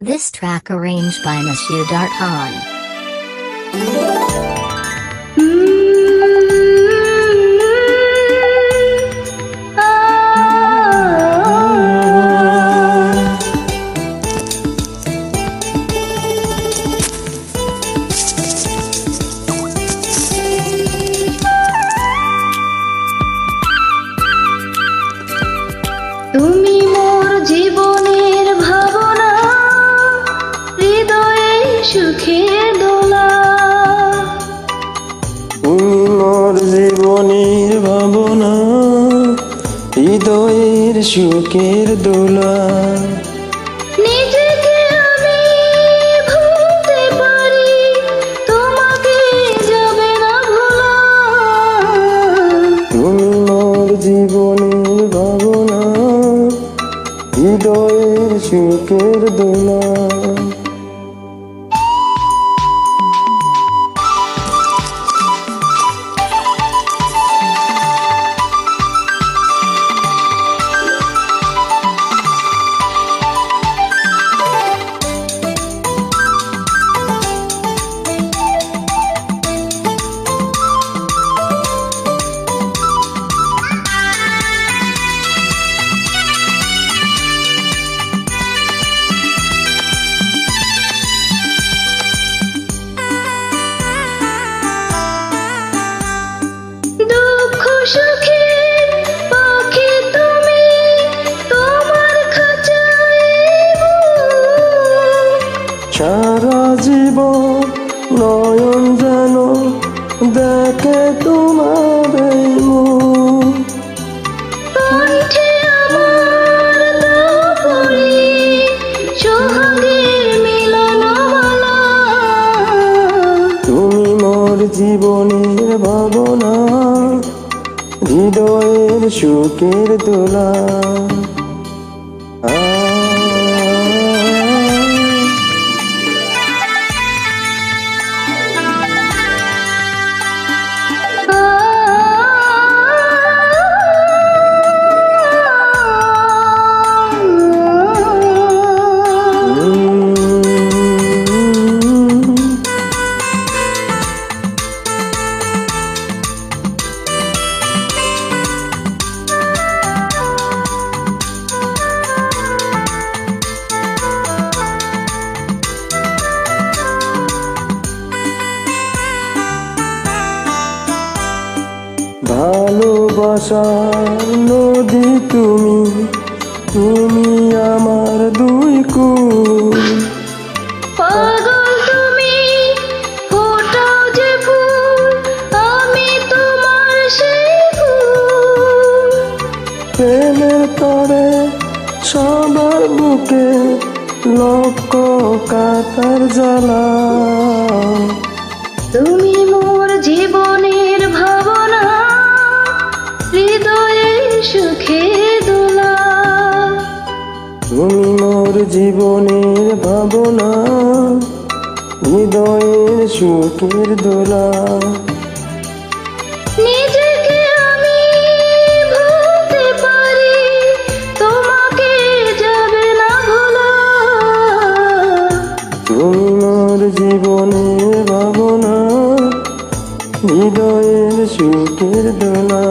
This track arranged by Monsieur Darkhan. তুমি মোর জীবনের হৃদয়ের সুখের দোলা। তুমি মোর জীবনের ভাবনা হৃদয়ের সুখের দোলা। সারা জীবন নয়ন যেন দেখে তোমার তুমি মোর জীবনের ভাবনা হৃদয়ের সুখের দোলা ভালোবাসার নদী তুমি তুমি আমার দুই কুল। পাগল তুমি ফোটাও যে ফুল আমি তোমার সেই ফুল। প্রেমের তরে সবার বুকে লক্ষ কাতার জ্বালা। তুমি মোর তুমি মোর জীবনের ভাবনা হৃদয়ের সুখের দোলা। তুমি মোর জীবনের ভাবনা হৃদয়ের সুখের দোলা।